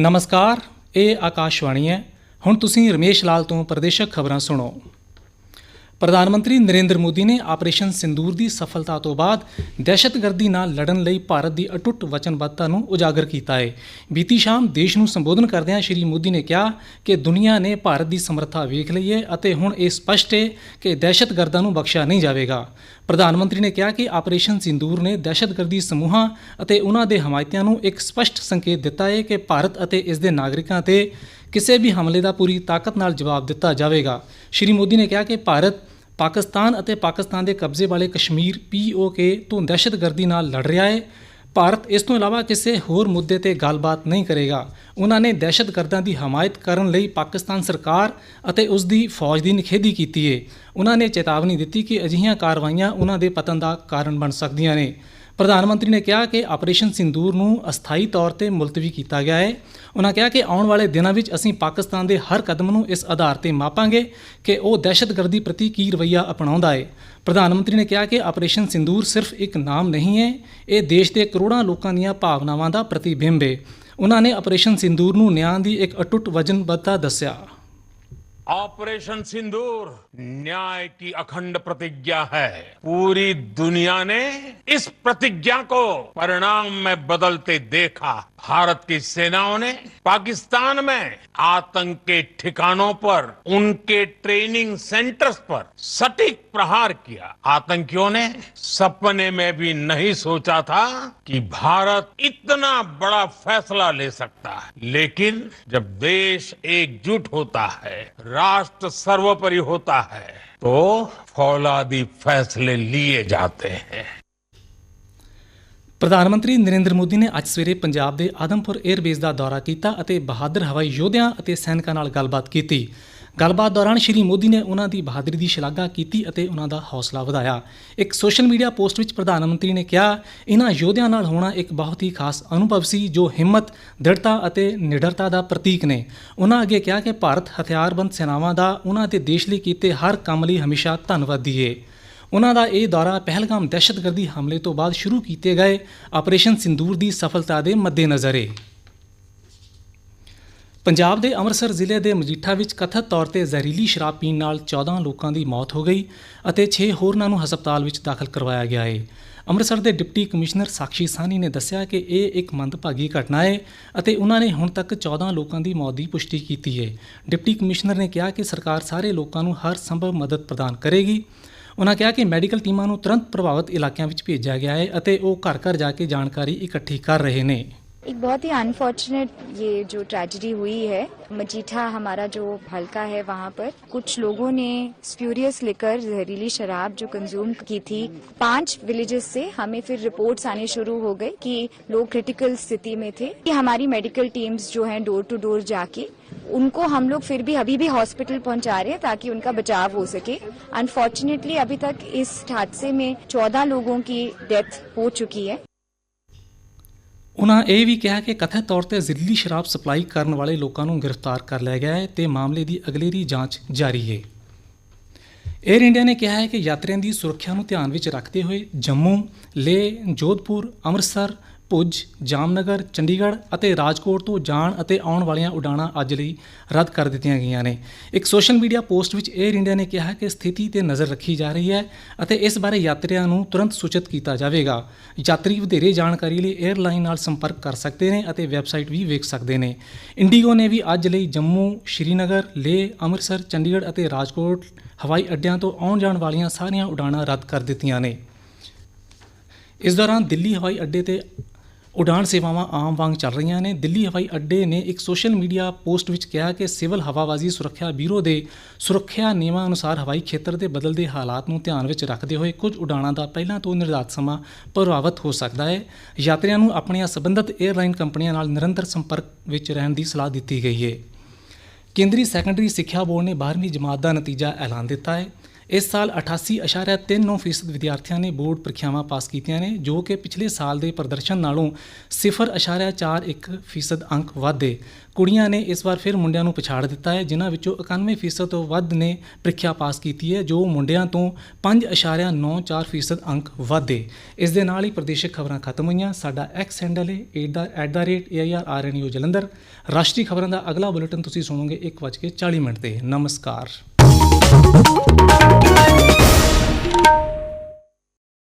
ਨਮਸਕਾਰ ਇਹ ਆਕਾਸ਼ਵਾਣੀ ਹੈ। ਹੁਣ ਤੁਸੀਂ ਰਮੇਸ਼ ਲਾਲ ਤੋਂ ਪ੍ਰਦੇਸ਼ਕ ਖਬਰਾਂ ਸੁਣੋ। ਪ੍ਰਧਾਨ ਮੰਤਰੀ ਨਰਿੰਦਰ ਮੋਦੀ ਨੇ ਆਪਰੇਸ਼ਨ ਸਿੰਦੂਰ ਦੀ ਸਫਲਤਾ ਤੋਂ ਬਾਅਦ ਦਹਿਸ਼ਤਗਰਦੀ ਨਾਲ ਲੜਨ ਲਈ ਭਾਰਤ ਦੀ ਅਟੁੱਟ ਵਚਨਬੱਧਤਾ ਨੂੰ ਉਜਾਗਰ ਕੀਤਾ ਹੈ। ਬੀਤੀ ਸ਼ਾਮ ਦੇਸ਼ ਨੂੰ ਸੰਬੋਧਨ ਕਰਦਿਆਂ ਸ਼੍ਰੀ ਮੋਦੀ ਨੇ ਕਿਹਾ ਕਿ ਦੁਨੀਆ ਨੇ ਭਾਰਤ ਦੀ ਸਮਰੱਥਾ ਵੇਖ ਲਈ ਹੈ ਅਤੇ ਹੁਣ ਇਹ ਸਪਸ਼ਟ ਹੈ ਕਿ ਦਹਿਸ਼ਤਗਰਦਾਂ ਨੂੰ ਬਖਸ਼ਿਆ ਨਹੀਂ ਜਾਵੇਗਾ। ਪ੍ਰਧਾਨ ਮੰਤਰੀ ਨੇ ਕਿਹਾ ਕਿ ਆਪਰੇਸ਼ਨ ਸਿੰਦੂਰ ਨੇ ਦਹਿਸ਼ਤਗਰਦੀ ਸਮੂਹਾਂ ਅਤੇ ਉਹਨਾਂ ਦੇ ਹਮਾਇਤਿਆਂ ਨੂੰ ਇੱਕ ਸਪਸ਼ਟ ਸੰਕੇਤ ਦਿੱਤਾ ਹੈ ਕਿ ਭਾਰਤ ਅਤੇ ਇਸ ਦੇ ਨਾਗਰਿਕਾਂ ਤੇ ਕਿਸੇ ਵੀ ਹਮਲੇ ਦਾ ਪੂਰੀ ਤਾਕਤ ਨਾਲ ਜਵਾਬ ਦਿੱਤਾ ਜਾਵੇਗਾ। ਸ਼੍ਰੀ ਮੋਦੀ ਨੇ ਕਿਹਾ ਕਿ ਭਾਰਤ ਪਾਕਿਸਤਾਨ ਅਤੇ ਪਾਕਿਸਤਾਨ ਦੇ ਕਬਜ਼ੇ ਵਾਲੇ ਕਸ਼ਮੀਰ ਪੀਓਕੇ ਤੋਂ ਦਹਿਸ਼ਤਗਰਦੀ ਨਾਲ ਲੜ ਰਿਹਾ ਹੈ। ਭਾਰਤ ਇਸ ਤੋਂ ਇਲਾਵਾ ਕਿਸੇ ਹੋਰ ਮੁੱਦੇ ਤੇ ਗੱਲਬਾਤ ਨਹੀਂ ਕਰੇਗਾ। ਉਹਨਾਂ ਨੇ ਦਹਿਸ਼ਤਗਰਦਾਂ ਦੀ ਹਮਾਇਤ ਕਰਨ ਲਈ ਪਾਕਿਸਤਾਨ ਸਰਕਾਰ ਅਤੇ ਉਸ ਦੀ ਫੌਜ ਦੀ ਨਿਖੇਧੀ ਕੀਤੀ ਹੈ ਉਹਨਾਂ ਨੇ ਚੇਤਾਵਨੀ ਦਿੱਤੀ ਕਿ ਅਜਿਹੀਆਂ ਕਾਰਵਾਈਆਂ ਉਹਨਾਂ ਦੇ ਪਤਨ ਦਾ ਕਾਰਨ ਬਣ ਸਕਦੀਆਂ ਨੇ। ਪ੍ਰਧਾਨ ਮੰਤਰੀ ਨੇ ਕਿਹਾ ਕਿ ਆਪਰੇਸ਼ਨ ਸਿੰਦੂਰ ਨੂੰ ਅਸਥਾਈ ਤੌਰ ਤੇ ਮੁਲਤਵੀ ਕੀਤਾ ਗਿਆ ਹੈ। ਉਹਨਾਂ ਕਿਹਾ ਕਿ ਆਉਣ ਵਾਲੇ ਦਿਨਾਂ ਵਿੱਚ ਅਸੀਂ ਪਾਕਿਸਤਾਨ ਦੇ ਹਰ ਕਦਮ ਨੂੰ ਇਸ ਆਧਾਰ ਤੇ ਮਾਪਾਂਗੇ ਕਿ ਉਹ ਦਹਿਸ਼ਤਗਰਦੀ ਪ੍ਰਤੀ ਕੀ ਰਵੱਈਆ ਅਪਣਾਉਂਦਾ ਹੈ। ਪ੍ਰਧਾਨ ਮੰਤਰੀ ਨੇ ਕਿਹਾ ਕਿ ਆਪਰੇਸ਼ਨ ਸਿੰਦੂਰ ਸਿਰਫ ਇੱਕ ਨਾਮ ਨਹੀਂ ਹੈ, ਇਹ ਦੇਸ਼ ਦੇ ਕਰੋੜਾਂ ਲੋਕਾਂ ਦੀਆਂ ਭਾਵਨਾਵਾਂ ਦਾ ਪ੍ਰਤੀਬਿੰਬ ਹੈ। ਉਹਨਾਂ ਨੇ ਆਪਰੇਸ਼ਨ ਸਿੰਦੂਰ ਨੂੰ ਨਿਆਂ ਦੀ ਇੱਕ ਅਟੁੱਟ ਵਚਨਬੱਧਤਾ ਦੱਸਿਆ। ऑपरेशन सिंदूर न्याय की अखंड प्रतिज्ञा है पूरी दुनिया ने इस प्रतिज्ञा को परिणाम में बदलते देखा भारत की सेनाओं ने पाकिस्तान में आतंक के ठिकानों पर, उनके ट्रेनिंग सेंटर्स पर सटीक प्रहार किया। आतंकियों ने सपने में भी नहीं सोचा था कि भारत इतना बड़ा फैसला ले सकता है। लेकिन जब देश एकजुट होता है, राष्ट्र सर्वोपरि होता है तो फौलादी फैसले लिए जाते हैं। ਪ੍ਰਧਾਨ ਮੰਤਰੀ ਨਰਿੰਦਰ ਮੋਦੀ ਨੇ ਅੱਜ ਸਵੇਰੇ ਪੰਜਾਬ ਦੇ ਆਦਮਪੁਰ 에ਅਰਬੇਸ ਦਾ ਦੌਰਾ ਕੀਤਾ ਅਤੇ ਬਹਾਦਰ ਹਵਾਈ ਯੋਧਿਆਂ ਅਤੇ ਸੈਨਿਕਾਂ ਨਾਲ ਗੱਲਬਾਤ ਕੀਤੀ। ਗੱਲਬਾਤ ਦੌਰਾਨ ਸ਼੍ਰੀ ਮੋਦੀ ਨੇ ਉਹਨਾਂ ਦੀ ਬਹਾਦਰੀ ਦੀ ਸ਼ਲਾਘਾ ਕੀਤੀ ਅਤੇ ਉਹਨਾਂ ਦਾ ਹੌਸਲਾ ਵਧਾਇਆ। ਇੱਕ ਸੋਸ਼ਲ ਮੀਡੀਆ ਪੋਸਟ ਵਿੱਚ ਪ੍ਰਧਾਨ ਮੰਤਰੀ ਨੇ ਕਿਹਾ ਇਹਨਾਂ ਯੋਧਿਆਂ ਨਾਲ ਹੋਣਾ ਇੱਕ ਬਹੁਤ ਹੀ ਖਾਸ ਅਨੁਭਵ ਸੀ ਜੋ ਹਿੰਮਤ, ਦ੍ਰਿੜਤਾ ਅਤੇ ਨਿਡਰਤਾ ਦਾ ਪ੍ਰਤੀਕ ਨੇ। ਉਹਨਾਂ ਅੱਗੇ ਕਿਹਾ ਕਿ ਭਾਰਤ ਹਥਿਆਰਬੰਦ ਸੈਨਾਵਾਂ ਦਾ ਉਹਨਾਂ ਦੇ ਦੇਸ਼ ਲਈ ਕੀਤੇ ਹਰ ਕੰਮ ਲਈ ਹਮੇਸ਼ਾ ਧੰਨਵਾਦੀ ਹੈ ਉਹਨਾਂ ਦਾ ਇਹ ਦੌਰਾ ਪਹਿਲਗਾਮ ਦਹਿਸ਼ਤਗਰਦੀ ਹਮਲੇ ਤੋਂ ਬਾਅਦ ਸ਼ੁਰੂ ਕੀਤੇ ਗਏ ਆਪਰੇਸ਼ਨ ਸਿੰਦੂਰ ਦੀ ਸਫਲਤਾ ਦੇ ਮੱਦੇਨਜ਼ਰ ਹੈ ਪੰਜਾਬ ਦੇ ਅੰਮ੍ਰਿਤਸਰ ਜ਼ਿਲ੍ਹੇ ਦੇ ਮਜੀਠਾ ਵਿੱਚ ਕਥਿਤ ਤੌਰ ਤੇ ਜ਼ਹਿਰੀਲੀ ਸ਼ਰਾਬ ਪੀਣ ਨਾਲ 14 ਲੋਕਾਂ ਦੀ ਮੌਤ ਹੋ ਗਈ ਅਤੇ 6 ਹੋਰਨਾਂ ਨੂੰ ਹਸਪਤਾਲ ਵਿੱਚ ਦਾਖਲ ਕਰਵਾਇਆ ਗਿਆ ਹੈ ਅੰਮ੍ਰਿਤਸਰ ਦੇ ਡਿਪਟੀ ਕਮਿਸ਼ਨਰ ਸਾਕਸ਼ੀ ਸਾਨੀ ਨੇ ਦੱਸਿਆ ਕਿ ਇਹ ਇੱਕ ਮੰਦਭਾਗੀ ਘਟਨਾ ਹੈ ਅਤੇ ਉਹਨਾਂ ਨੇ ਹੁਣ ਤੱਕ 14 ਲੋਕਾਂ ਦੀ ਮੌਤ ਦੀ ਪੁਸ਼ਟੀ ਕੀਤੀ ਹੈ ਡਿਪਟੀ ਕਮਿਸ਼ਨਰ ਨੇ ਕਿਹਾ ਕਿ ਸਰਕਾਰ ਸਾਰੇ ਲੋਕਾਂ ਨੂੰ ਹਰ ਸੰਭਵ ਮਦਦ ਪ੍ਰਦਾਨ ਕਰੇਗੀ। ਉਹਨਾਂ ਕਿਹਾ ਕਿ ਮੈਡੀਕਲ ਟੀਮਾਂ ਨੂੰ ਤੁਰੰਤ ਪ੍ਰਭਾਵਿਤ ਇਲਾਕਿਆਂ ਵਿੱਚ ਭੇਜਿਆ ਗਿਆ ਹੈ ਅਤੇ ਉਹ ਘਰ ਘਰ ਜਾ ਕੇ ਜਾਣਕਾਰੀ ਇਕੱਠੀ ਕਰ ਰਹੇ ਨੇ। एक बहुत ही अनफॉर्चुनेट ये जो ट्रेजिडी हुई है, मजीठा हमारा जो हल्का है वहाँ पर, कुछ लोगों ने स्प्यूरियस लिकर जहरीली शराब जो कंज्यूम की थी, पाँच विलेजेस से हमें फिर रिपोर्ट्स आने शुरू हो गए कि लोग क्रिटिकल स्थिति में थे, कि हमारी मेडिकल टीम्स जो हैं डोर टू डोर जाके, उनको हम लोग फिर भी अभी भी हॉस्पिटल पहुँचा रहे हैं ताकि उनका बचाव हो सके। अनफॉर्चुनेटली अभी तक इस हादसे में चौदह लोगों की डेथ हो चुकी है। ਉਨ੍ਹਾਂ ਇਹ ਵੀ ਕਿਹਾ ਕਿ ਕਥਿਤ ਤੌਰ ਤੇ ਜ਼ਹਿਰੀਲੀ ਸ਼ਰਾਬ ਸਪਲਾਈ ਕਰਨ ਵਾਲੇ ਲੋਕਾਂ ਨੂੰ ਗ੍ਰਿਫਤਾਰ ਕਰ ਲਿਆ ਗਿਆ ਹੈ ਤੇ ਮਾਮਲੇ ਦੀ ਅਗਲੇਰੀ ਜਾਂਚ ਜਾਰੀ ਹੈ। 에ਅਰ ਇੰਡੀਆ ਨੇ ਕਿਹਾ ਹੈ ਕਿ ਯਾਤਰੀਆਂ ਦੀ ਸੁਰੱਖਿਆ ਨੂੰ ਧਿਆਨ ਵਿੱਚ ਰੱਖਦੇ ਹੋਏ ਜੰਮੂ, ਲੇਹ, ਜੋਧਪੁਰ, ਅੰਮ੍ਰਿਤਸਰ, ਭੁਜ, ਜਾਮਨਗਰ, ਚੰਡੀਗੜ੍ਹ ਅਤੇ ਰਾਜਕੋਟ ਤੋਂ ਜਾਣ ਅਤੇ ਆਉਣ ਵਾਲੀਆਂ ਉਡਾਣਾਂ ਅੱਜ ਲਈ ਰੱਦ ਕਰ ਦਿੱਤੀਆਂ ਗਈਆਂ ਨੇ। ਇੱਕ ਸੋਸ਼ਲ ਮੀਡੀਆ ਪੋਸਟ ਵਿੱਚ 에ਅਰ ਇੰਡੀਆ ਨੇ ਕਿਹਾ ਕਿ ਸਥਿਤੀ ਤੇ ਨਜ਼ਰ ਰੱਖੀ ਜਾ ਰਹੀ ਹੈ ਅਤੇ ਇਸ ਬਾਰੇ ਯਾਤਰੀਆਂ ਨੂੰ ਤੁਰੰਤ ਸੂਚਿਤ ਕੀਤਾ ਜਾਵੇਗਾ। ਯਾਤਰੀ ਵਧੇਰੇ ਜਾਣਕਾਰੀ ਲਈ 에ਅਰਲਾਈਨ ਨਾਲ ਸੰਪਰਕ ਕਰ ਸਕਦੇ ਨੇ ਅਤੇ ਵੈਬਸਾਈਟ ਵੀ ਵੇਖ ਸਕਦੇ ਨੇ। ਇੰਡੀਗੋ ਨੇ ਵੀ ਅੱਜ ਲਈ ਜੰਮੂ, ਸ਼੍ਰੀਨਗਰ, ਲੇਹ, ਅੰਮ੍ਰਿਤਸਰ, ਚੰਡੀਗੜ੍ਹ ਅਤੇ ਰਾਜਕੋਟ ਹਵਾਈ ਅੱਡਿਆਂ ਤੋਂ ਆਉਣ ਜਾਣ ਵਾਲੀਆਂ ਸਾਰੀਆਂ ਉਡਾਣਾਂ ਰੱਦ ਕਰ ਦਿੱਤੀਆਂ ਨੇ। ਇਸ ਦੌਰਾਨ ਦਿੱਲੀ ਹਵਾਈ ਅੱਡੇ ਤੇ ਉਡਾਣ ਸੇਵਾਵਾਂ ਆਮ ਵਾਂਗ ਚੱਲ ਰਹੀਆਂ ਨੇ। ਦਿੱਲੀ ਹਵਾਈ ਅੱਡੇ ਨੇ ਇੱਕ ਸੋਸ਼ਲ ਮੀਡੀਆ ਪੋਸਟ ਵਿੱਚ ਕਿਹਾ ਕਿ ਸਿਵਲ ਹਵਾਬਾਜ਼ੀ ਸੁਰੱਖਿਆ ਬਿਊਰੋ ਦੇ ਸੁਰੱਖਿਆ ਨਿਯਮਾਂ ਅਨੁਸਾਰ ਹਵਾਈ ਖੇਤਰ ਦੇ ਬਦਲਦੇ ਹਾਲਾਤ ਨੂੰ ਧਿਆਨ ਵਿੱਚ ਰੱਖਦੇ ਹੋਏ ਕੁਝ ਉਡਾਣਾਂ ਦਾ ਪਹਿਲਾਂ ਤੋਂ ਨਿਰਧਾਰਤ ਸਮਾਂ ਪ੍ਰਭਾਵਿਤ ਹੋ ਸਕਦਾ ਹੈ। ਯਾਤਰੀਆਂ ਨੂੰ ਆਪਣੀਆਂ ਸੰਬੰਧਿਤ 에ਅਰਲਾਈਨ ਕੰਪਨੀਆਂ ਨਾਲ ਨਿਰੰਤਰ ਸੰਪਰਕ ਵਿੱਚ ਰਹਿਣ ਦੀ ਸਲਾਹ ਦਿੱਤੀ ਗਈ ਹੈ। ਕੇਂਦਰੀ ਸੈਕੰਡਰੀ ਸਿੱਖਿਆ ਬੋਰਡ ਨੇ 12ਵੀਂ ਜਮਾਤ ਦਾ ਨਤੀਜਾ ਐਲਾਨ ਦਿੱਤਾ ਹੈ। ਇਸ ਸਾਲ 88.39% ਵਿਦਿਆਰਥੀਆਂ ਨੇ ਬੋਰਡ ਪ੍ਰੀਖਿਆਵਾਂ ਪਾਸ ਕੀਤੀਆਂ ਨੇ, ਜੋ ਕਿ ਪਿਛਲੇ ਸਾਲ ਦੇ ਪ੍ਰਦਰਸ਼ਨ ਨਾਲੋਂ 0.41% ਅੰਕ ਵਾਧੇ ਕੁੜੀਆਂ ਨੇ ਇਸ ਵਾਰ ਫਿਰ ਮੁੰਡਿਆਂ ਨੂੰ ਪਛਾੜ ਦਿੱਤਾ ਹੈ, ਜਿਨ੍ਹਾਂ ਵਿੱਚੋਂ 91% ਤੋਂ ਵੱਧ ਨੇ ਪ੍ਰੀਖਿਆ ਪਾਸ ਕੀਤੀ ਹੈ, ਜੋ ਮੁੰਡਿਆਂ ਤੋਂ 5.94% ਅੰਕ ਵਾਧੇ ਇਸ ਦੇ ਨਾਲ ਹੀ ਪ੍ਰਦੇਸ਼ਕ ਖਬਰਾਂ ਖਤਮ ਹੋਈਆਂ। ਸਾਡਾ ਐਕਸ ਹੈਂਡਲ ਹੈ @airrnu ਜਲੰਧਰ। ਰਾਸ਼ਟਰੀ ਖਬਰਾਂ ਦਾ ਅਗਲਾ ਬੁਲੇਟਿਨ ਤੁਸੀਂ ਸੁਣੋਗੇ 1:40 ਮਿੰਟ ਤੇ। ਨਮਸਕਾਰ।